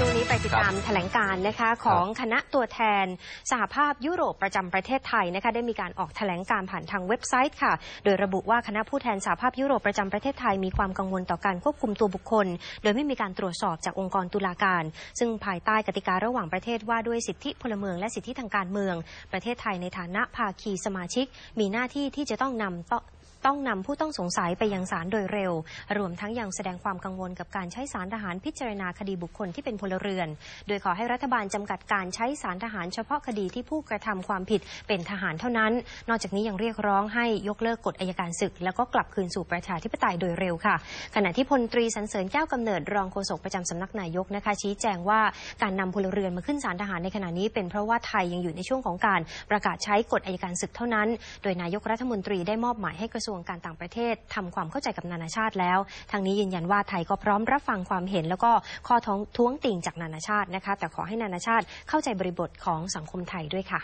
ช่วงนี้ไปติดตามแถลงการนะคะของคณะตัวแทนสหภาพยุโรปประจำประเทศไทยนะคะได้มีการออกแถลงการผ่านทางเว็บไซต์ค่ะ โดยระบุว่าคณะผู้แทนสหภาพยุโรปประจำประเทศไทยมีความกังวลต่อการควบคุมตัวบุคคล โดยไม่มีการตรวจสอบจากองค์กรตุลาการ ซึ่งภายใต้กติการะหว่างประเทศว่าด้วยสิทธิพลเมืองและสิทธิทางการเมือง ประเทศไทยในฐานะภาคีสมาชิก มีหน้าที่ที่จะต้องนำ ต้องนำผู้ต้องสงสัยไปยังศาลโดยเร็ว รวมทั้งยังแสดงความกังวลกับการใช้สารทหารพิจารณาคดีบุคคลที่เป็นพลเรือน โดยขอให้รัฐบาลจำกัดการใช้สารทหารเฉพาะคดีที่ผู้กระทำความผิดเป็นทหารเท่านั้น นอกจากนี้ยังเรียกร้องให้ยกเลิกกฎอัยการศึก แล้วก็กลับคืนสู่ประชาธิปไตยโดยเร็วค่ะ ขณะที่พลตรีสันเสริญแก้วกำเนิดรองโฆษกประจำสำนักนายกนะคะ ชี้แจงว่าการนำพลเรือนมาขึ้นศาลทหารในขณะนี้ เป็นเพราะว่าไทยยังอยู่ในช่วงของการประกาศใช้กฎอัยการศึกเท่านั้น โดยนายกรัฐมนตรีได้มอบหมายให้กระทรวงการต่างประเทศทำความเข้าใจกับนานาชาติแล้วทางนี้ยืนยันว่าไทยก็พร้อมรับฟังความเห็น แล้วก็ข้อท้องท้วงติงจากนานาชาตินะคะ แต่ขอให้นานาชาติเข้าใจบริบทของสังคมไทยด้วยค่ะ